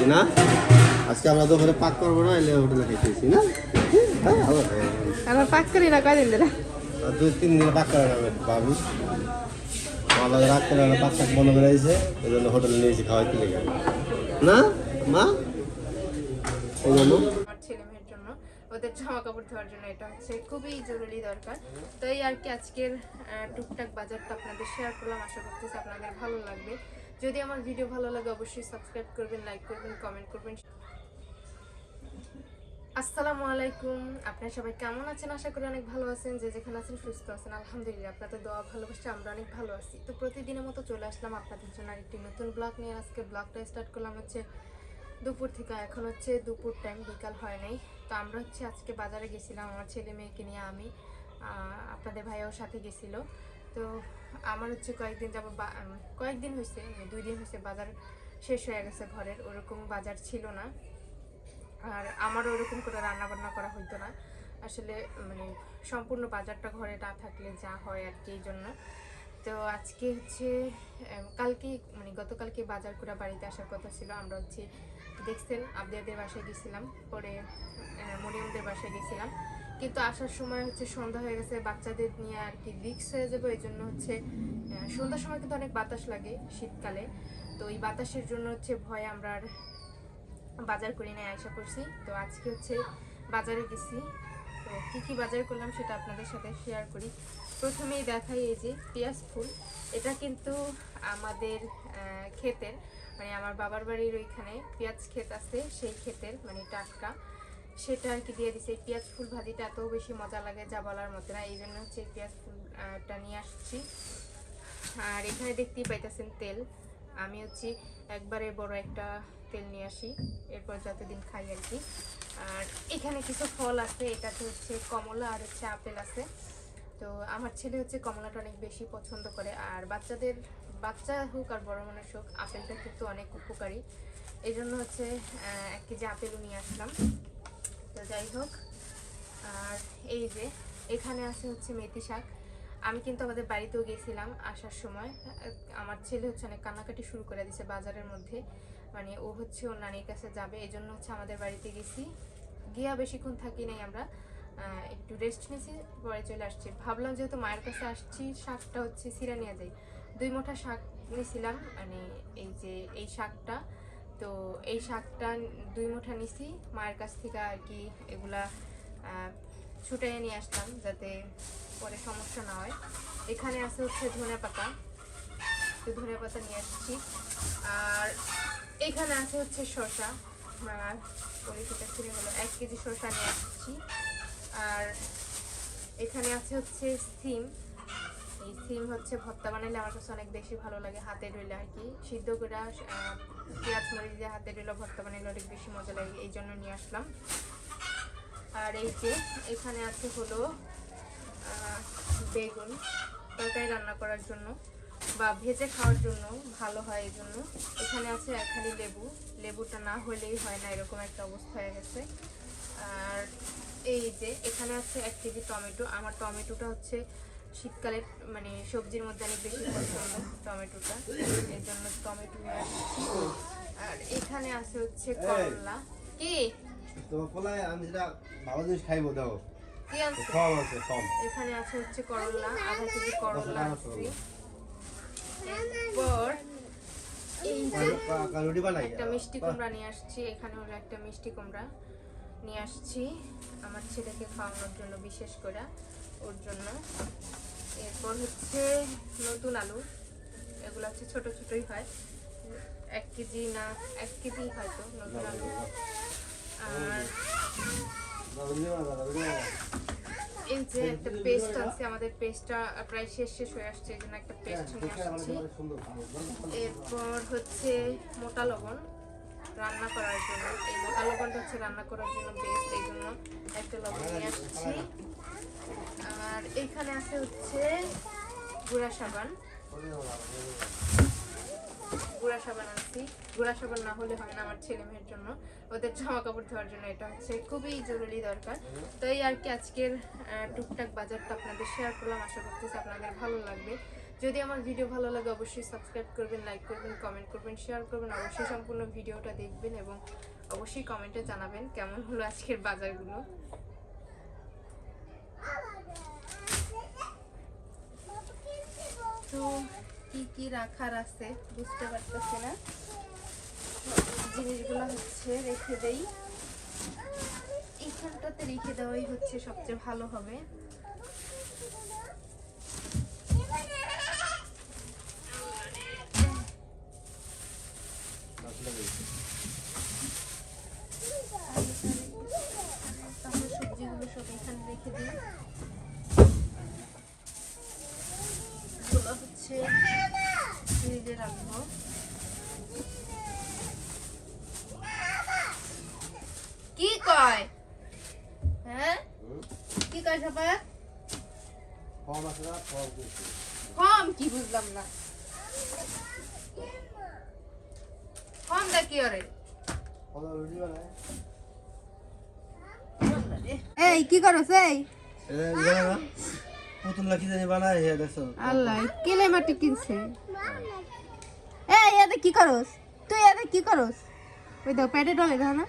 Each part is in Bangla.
খাইতেছি না? আজকে আমরা দুপুরে পাক করব না এলে হোটেলে খাইতেছি না? হ্যাঁ, ভালো পাক করি না কয়দিন ধরে? দুই তিন দিনে পাক করে নেবে বাবু আমাদের রাত্রে বেলা পাক টাক বন্ধ করে দিয়েছে এই জন্য হোটেলে নিয়েছি খাওয়াইতে লেগে না? মা? এই জন্য। আমার ছেলে মেয়ের জন্য ওদের জামা কাপড় ধোয়ার জন্য এটা হচ্ছে খুবই জরুরি দরকার। তো এই আর কি আজকের টুকটাক বাজারটা আপনাদের শেয়ার করলাম আশা করতেছি আপনাদের ভালো লাগবে। যদি আমার ভিডিও ভালো লাগে, অবশ্যই সাবস্ক্রাইব করবেন লাইক করবেন কমেন্ট করবেন। আসসালামু আলাইকুম। আপনারা সবাই কেমন আছেন? আশা করি অনেক ভালো আছেন। যে যেখানে আছেন, সুস্থ আছেন। আলহামদুলিল্লাহ, আপনাদের দোয়া ভালোবাসা, আমরা অনেক ভালো আছি। তো প্রতিদিনের মতো চলে আসলাম আপনাদের জন্য আরেকটি নতুন ব্লগ নিয়ে। আজকে ব্লগটা স্টার্ট করলাম হচ্ছে দুপুর থেকে। এখন হচ্ছে দুপুর টাইম বিকাল হয় নাই। তো আমরা হচ্ছে আজকে বাজারে গেছিলাম। আমার ছেলে মেয়েকে নিয়ে আমি আপনাদের ভাইয়াও সাথে গেছিল। তো আমার হচ্ছে কয়েকদিন যাব কয়েকদিন হয়েছে মানে দুই দিন হয়েছে বাজার শেষ হয়ে গেছে ঘরের, ওরকম বাজার ছিল না। আর আমারও ওরকম করে রান্না বান্না করা হইতো না। আসলে মানে সম্পূর্ণ বাজারটা ঘরে না থাকলে যা হয় আর কি এই জন্য। তো আজকে হচ্ছে কালকে মানে গতকালকে বাজার করে বাড়িতে আসার কথা ছিল। আমরা হচ্ছে দেখছেন, আবদিয়াদের বাসায় গেছিলাম। পরে মরিয়মদের বাসায় গেছিলাম। কিন্তু আসার সময় হচ্ছে সন্ধ্যা হয়ে গেছে, বাচ্চাদের নিয়ে আর কি রিক্স হয়ে যাবে এই জন্য হচ্ছে সন্ধ্যার সময় কিন্তু অনেক বাতাস লাগে শীতকালে। তো এই বাতাসের জন্য হচ্ছে ভয়ে আমরা আর বাজার করি নিয়ে আশা করছি। তো আজকে হচ্ছে বাজারে গেছি। তো কী কী বাজার করলাম সেটা আপনাদের সাথে শেয়ার করি। প্রথমেই দেখাই এই যে পেঁয়াজ ফুল। এটা কিন্তু আমাদের ক্ষেতের মানে আমার বাবার বাড়ির ওইখানে পেঁয়াজ ক্ষেত আছে, সেই ক্ষেতের মানে টাটকা। সেটা আর কি দিয়ে দিছে। পেঁয়াজ ফুল ভাজিটা এত বেশি মজা লাগে যা বলার মতো না, এই জন্য হচ্ছে পেঁয়াজ ফুলটা নিয়ে আসছি। আর এখানে দেখতেই পাইতেছেন তেল। আমি হচ্ছে একবারে বড় একটা তেল নিয়ে আসি, এরপর যতদিন খাই আর কি। আর এখানে কিছু ফল আছে, এটাতে হচ্ছে কমলা আর হচ্ছে আপেল আছে। তো আমার ছেলে হচ্ছে কমলাটা অনেক বেশি পছন্দ করে, আর বাচ্চাদের, বাচ্চা হোক আর বড় মানুষ হোক, আপেলটা কিন্তু অনেক উপকারী। এই জন্য হচ্ছে এক কেজি আপেলও নিয়ে আসলাম। তো যাই হোক, আর এই যে এখানে আছে হচ্ছে মেথি শাক। আমি কিন্তু আমাদের বাড়িতেও গেছিলাম আসার সময়। আমার ছেলে হচ্ছে অনেক কান্নাকাটি শুরু করে দিছে বাজারের মধ্যে। মানে ও হচ্ছে ওর নানির কাছে যাবে, এই জন্য হচ্ছে আমাদের বাড়িতে গেছি। গিয়া বেশিক্ষণ থাকি নাই আমরা। একটু রেস্ট নিয়েছি, পরে চলে আসছি। ভাবলাম যেহেতু মায়ের কাছে আসছি, শাকটা হচ্ছে সিরা নিয়ে যাই। দুই মোটা শাক নিয়েছিলাম মানে এই যে, এই শাকটা। তো এই শাকটা দুই মুঠা নিছি। মায়ের কাছ থেকে আর কি এগুলা ছুটাইয়ে নিয়ে আসলাম যাতে পরে সমস্যা না হয়। এখানে আছে হচ্ছে ধনে পাতা। তো ধনে পাতা নিয়ে আসছি। আর এখানে আছে হচ্ছে শসা। আর পরিচিতা ছিঁড়ে হলো এক কেজি শসা নিয়ে আসছি। আর এখানে আছে হচ্ছে সিম। এই সিম হচ্ছে ভর্তা বানাইলে আমার কাছে অনেক বেশি ভালো লাগে, হাতে রইলে আর কি। সিদ্ধ করে পেঁয়াজ, মরিচ দিয়ে হাতে রইলে ভর্তা বানাইলে, অনেক বেশি মজা লাগে, এই জন্য নিয়ে আসলাম। আর এই যে, এখানে আছে হলো বেগুন, তরকারি রান্না করার জন্য, বা ভেজে খাওয়ার জন্য ভালো হয় এই জন্য। এখানে আছে একখানি লেবু, লেবুটা না হলেই হয় না, এরকম একটা অবস্থা হয়ে গেছে। আর এই যে, এখানে আছে এক কেজি টমেটো, আমার টমেটোটা হচ্ছে শীতকালে মানে সবজির মধ্যে অনেক বেশি পছন্দ টমেটোটা। এর জন্য টমেটো আর এখানে আছে হচ্ছে করলা। কি? ফলায় আমি যেটা ভালো জিনিস খাইবো দাও। কি আছে কম আছে কম। এখানে আছে হচ্ছে করলা আধা কেজি করলা আছে এরপর এই যে রুটি বানাই। একটা মিষ্টি কুমড়া নিয়ে আসছি এখানে হলো একটা মিষ্টি কুমড়া নিয়ে আসছি। আমার ছেলেকে খাওয়ানোর জন্য বিশেষ করে। ওর জন্য। এরপর হচ্ছে নতুন আলু। এগুলো হচ্ছে ছোট ছোটই হয়। এক কেজি না, এক কেজি হয়তো নতুন আলু। আর এই যে একটা পেস্ট আছে আমাদের পেস্টটা প্রায় শেষ শেষ হয়ে আসছে, এই জন্য একটা পেস্ট নিয়ে আসছি। এরপর হচ্ছে মোটা লবণ। রান্না করার জন্য এই মোটা লবণটা হচ্ছে রান্না করার জন্য বেস্ট এই জন্য একটা লবণ নিয়ে আসছি। আর এখানে আছে হচ্ছে গুঁড়া সাবান। গুঁড়া সাবান আনছি। গুঁড়া সাবান না হলে হয় না আমার ছেলে মেয়ের জন্য। ওদের জামা কাপড় ধোয়ার জন্য এটা হচ্ছে খুবই জরুরি দরকার। তো এই আর কি আজকের টুকটাক বাজারটা আপনাদের শেয়ার করলাম। আশা করতেছি আপনাদের ভালো লাগবে। যদি আমার ভিডিও ভালো লাগে, অবশ্যই সাবস্ক্রাইব করবেন লাইক করবেন কমেন্ট করবেন শেয়ার করবেন, অবশ্যই সম্পূর্ণ ভিডিওটা দেখবেন এবং অবশ্যই কমেন্টে জানাবেন কেমন হলো আজকের বাজারগুলো। তো কি কি রাখার আছে বুঝতে পারতেছি না। জিনিসগুলো হচ্ছে রেখে দেই। এইখানটাতে রেখে দেওয়াই হচ্ছে সবচেয়ে ভালো হবে। সবজিগুলো সব এখানে রেখে দিই হচ্ছে ফ্রিজে রাখব কি কয়? হ্যাঁ? কি কয় সবাই? কম? কি বুঝলাম না। কম দা কি এই কি করছ এই পুতুল কি জানি বানায় হে দেখছ আল্লাহ কেলে মাটি কিনছে এই এতে কি করস তুই এতে কি করস ওই দাও পেটে ডলে দাও না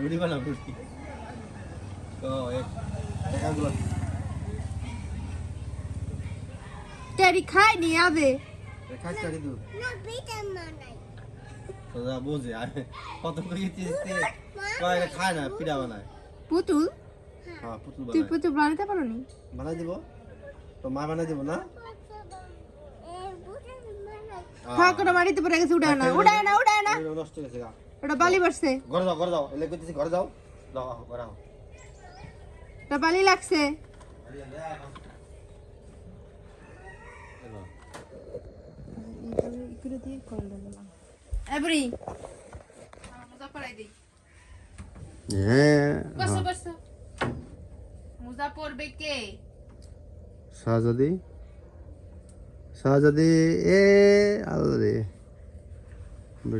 রুটি বানাও রুটি তো এক একগুলো টেরি খাই নি আবে খাস না তো যা বোঝে আর কত করে খায় না পিঠা বানায় পুতুল হ্যাঁ পুতুল পুতুল বানাতে পারো নি দিব তো মা বানাই দিব না ঠাকুর মাটিতে পড়ে গেছে উড়ায় না নষ্ট হয়ে গেছে ওটা বালি পড়ছে ঘরে যাও ঘরে যাও এলে কইতেছি ঘরে যাও যাও ঘরে আহ ওটা বালি লাগছে এবারে মুজা পরাই দিই। হ্যাঁ বসো বসো। মুজা পরবে কে? শাহজাদি। শাহজাদি এ আল্লাহ রে।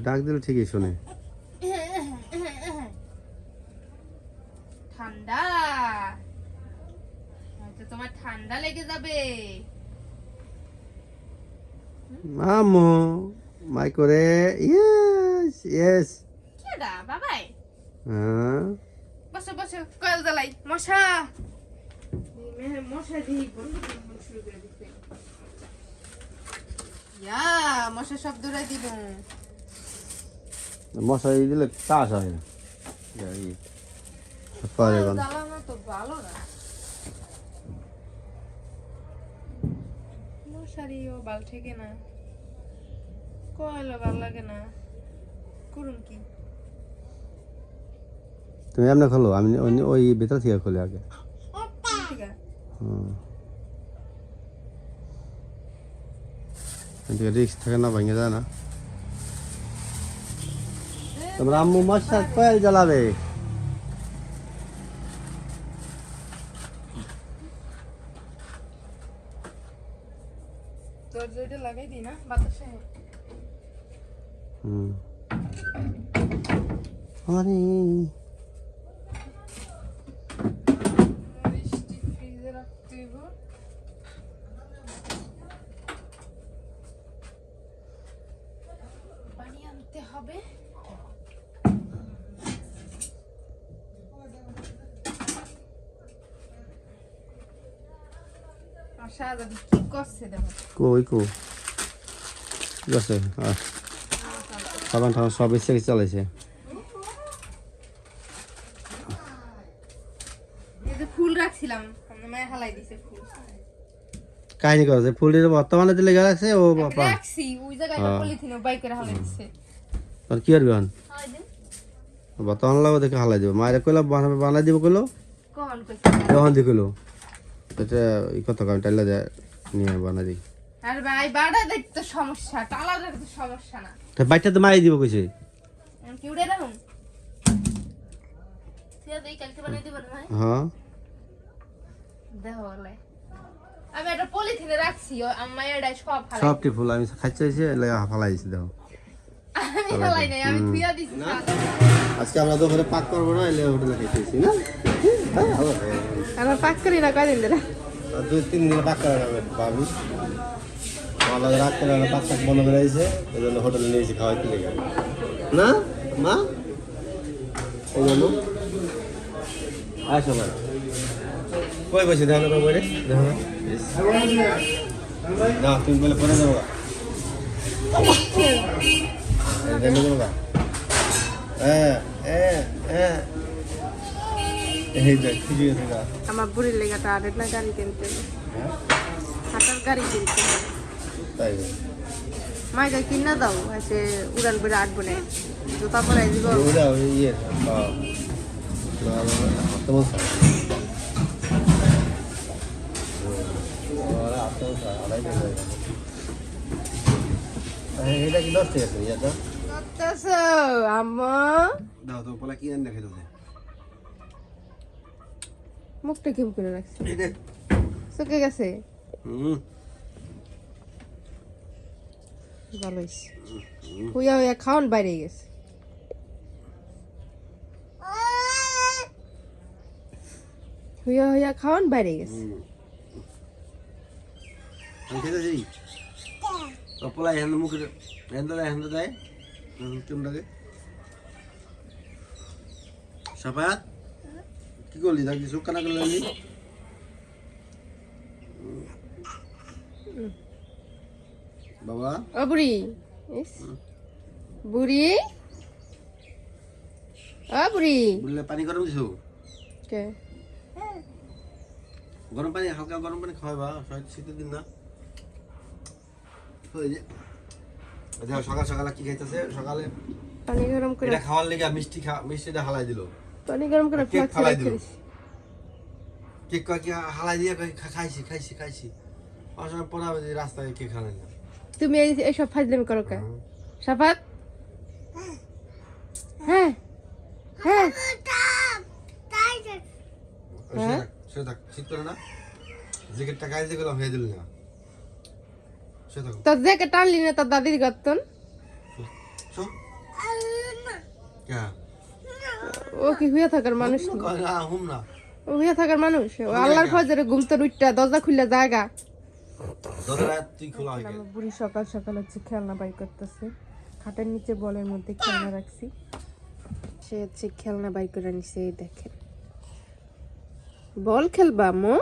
ডাক দিল ঠিকই শোনে। ঠান্ডা। তোমার ঠান্ডা লেগে যাবে। মামু। মাই করে ইয়েস ইয়েস কেডা বাবাই? হ্যাঁ। বসো বসো কয়েল জ্বালাই মশা। মশা দিয়ে বন্ধ শুরু করে দিচ্ছে ইয়া মশা সব দৌড়াই দিব। মশারি দিলে চাষ হয় না। পারে তো ভালো না। মশারিও বাল থেকে না। কয়েলও ভালো লাগে না করুন কি তুমি এমনি খোলো আমি ওই- ওই ভিতর থেকে খুলে আগে ঠিক আছে হুম এদিকে রিক্স থাকে না ভেঙে যায় না তোমরা আম্মু মশা কয়েল জ্বালাবে তোর যেটা লাগাই দিই না বাতাসে হুম আরে। হবে। কই কো? আছে আর সাবান টাবান সব এসে চালাইছে। ফুল রাখছিলাম হালাই দিছে ফুল। কাহিনী করেছে ফুলটির বর্তমানে দিলে গেছে ও বাবা। রাখছি ওই জায়গায় হ্যাঁ। পলিথিনে বাইকের হালাই দিছে। তোর কি করবি হন বর্তমান লাগবে দেখে হালাই দিব। মায়ের কইলা বানাবে বানাই দিব কইলো? কখন কইছে? যখন দি কইলো। এটা এই কথা কাম টাইলা দেয় নিয়ে বানাই দিই আর ভাই বাড়া দেখতে সমস্যা টালা দেখতে সমস্যা না। বাইটা তো মাই দিব কইছে? আমি হ্যাঁ। আমি একটা পলিথিনে রাখছি ও আমার সব ফালাই সবটি ফুল আমি লাগা ফালাই নাই থুয়া দিছি আজকে আমরা দোকানে পাক করব না এলে হোটেলে খাইতেছি না? আমার পাক করি না কয়দিন ধরে? দুই তিন দিন পাক করে ভাবি। আমাদের রাত্রেবেলা বাচ্চা বন্ধ করে দিয়েছে এই জন্য হোটেলে নিয়েছি খাওয়াইতে লেগে না? মা? এই জন্য আসো মা। কই বসে দেখো তো বইরে? দেখো না। না তুমি বলে পরে যাব দেখে যাব। হ্যাঁ হ্যাঁ হ্যাঁ আমার বুড়ির লেগাটা আর না গাড়ি কিনতে। হ্যাঁ? হাঁটার গাড়ি কিনতে। তাই মাইকা কিনা দাও আছে উড়াল বেড়ে আটবো না। জুতা পরাই দিব। ওটা ওই ইয়ে হ্যাঁ এটা কি দশ টাকা তুমি এটা করতেছ আম্মা। দাও তো পোলা কি এনে খেতে মুখটা কেমন করে রাখছে? গেছে? হুম। ভালো হয়েছে। হুইয়া হুইয়া খাওয়ান বাইরে গেছে। হুইয়া হুইয়া খাওয়ান বাইরে গেছে। মুখে এখানে দেয় এখানে দেয়। চুমটাকে সাপাত কি করলি? তা কিছু কানা করলি? বাবা? ও বুড়ি। বুড়ি? ও বুড়ি। পানি গরম দিছো? কে? গরম পানি হালকা গরম পানি খাওয়াবা শীত- শীতের দিন না। দেখো, সকাল সকালে কি খাইতেছে? সকালে পানি গরম করে এটা খাওয়ার লেগে মিষ্টি খা মিষ্টিটা হালাই দিল। পানি গরম করে কেক ফ্লাক্সে দিল। কেক কয় কি হালাই দিয়ে কয়, খাইছি খাইছি খাইছি। পাঁচ সময় পনেরো বাজে রাস্তায় কেক হালাই না তুমি এই এইসব ফাজলামি করো কে? সাফাত? হ্যাঁ। হ্যাঁ। হ্যাঁ? তোর দেখে টানলি না তোর দাদির ও কি হইয়া থাকার মানুষ ও হইয়া থাকার মানুষ? আল্লাহর ফজরে ঘুমতে উঠটা দরজা খুললে জায়গা দরজা তুই খোলা হয়ে গেল আমার বুড়ি সকাল সকাল হচ্ছে খেলনা বাই করতেছে। খাটের নিচে বলের মধ্যে খেলনা রাখছি। সে হচ্ছে খেলনা বাই করে নিছে দেখেন। বল খেলবা মো?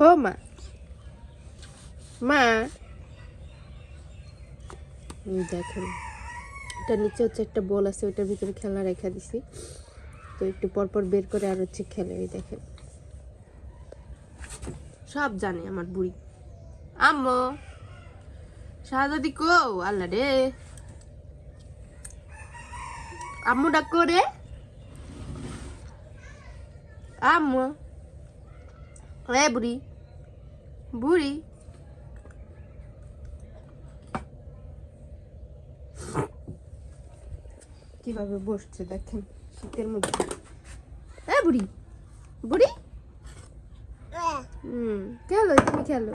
ও মা। মা। দেখেন এটা নিচে হচ্ছে একটা বল আছে ওইটার ভিতরে খেলনা রেখে দিছি। তো একটু পরপর বের করে আর হচ্ছে খেলে এই দেখেন। সব জানে আমার বুড়ি। আম্মু শাহজাদি কো আল্লাহ রে। আম্মু ডাক রে আম্মু। এ বুড়ি বুড়ি। কীভাবে বসছে দেখেন শীতের মধ্যে। এ বুড়ি বুড়ি। হুম খেলো তুমি খেলো